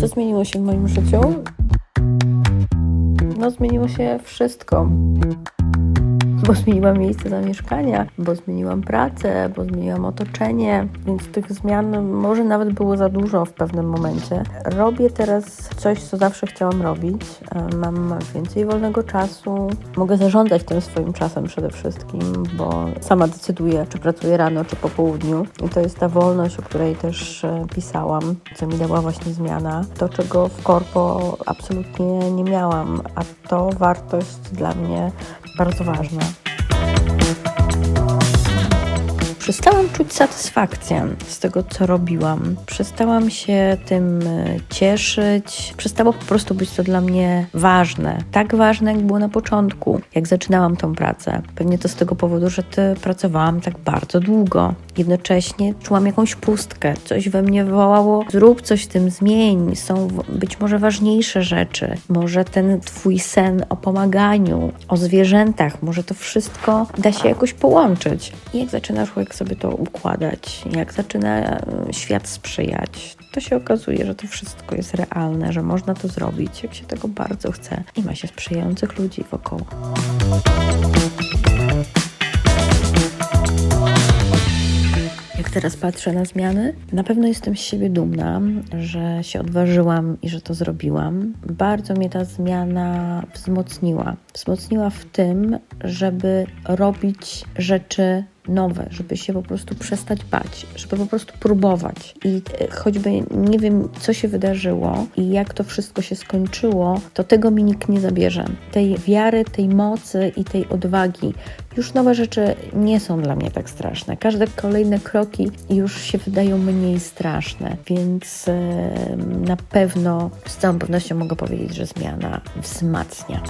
Co zmieniło się w moim życiu? No, zmieniło się wszystko. Bo zmieniłam miejsce zamieszkania, bo zmieniłam pracę, bo zmieniłam otoczenie, więc tych zmian może nawet było za dużo w pewnym momencie. Robię teraz coś, co zawsze chciałam robić. E, Mam więcej wolnego czasu, mogę zarządzać tym swoim czasem przede wszystkim, bo sama decyduję, czy pracuję rano, czy po południu. I to jest ta wolność, o której też e, pisałam, co mi dała właśnie zmiana. To, czego w korpo absolutnie nie miałam, a to wartość dla mnie bardzo ważna. Przestałam czuć satysfakcję z tego, co robiłam. Przestałam się tym e, cieszyć. Przestało po prostu być to dla mnie ważne. Tak ważne, jak było na początku, jak zaczynałam tą pracę. Pewnie to z tego powodu, że ty pracowałam tak bardzo długo. Jednocześnie czułam jakąś pustkę. Coś we mnie wołało, zrób coś z tym, zmień. Są w- być może ważniejsze rzeczy. Może ten twój sen o pomaganiu, o zwierzętach, może to wszystko da się jakoś połączyć. I jak zaczyna człowiek sobie to układać, jak zaczyna e, świat sprzyjać, to się okazuje, że to wszystko jest realne, że można to zrobić, jak się tego bardzo chce i ma się sprzyjających ludzi wokoło. Jak teraz patrzę na zmiany, na pewno jestem z siebie dumna, że się odważyłam i że to zrobiłam. Bardzo mnie ta zmiana wzmocniła. Wzmocniła w tym, żeby robić rzeczy nowe, żeby się po prostu przestać bać, żeby po prostu próbować. I e, choćby nie wiem, co się wydarzyło i jak to wszystko się skończyło, to tego mi nikt nie zabierze. Tej wiary, tej mocy i tej odwagi. Już nowe rzeczy nie są dla mnie tak straszne. Każde kolejne kroki już się wydają mniej straszne, więc e, na pewno, z całą pewnością mogę powiedzieć, że zmiana wzmacnia.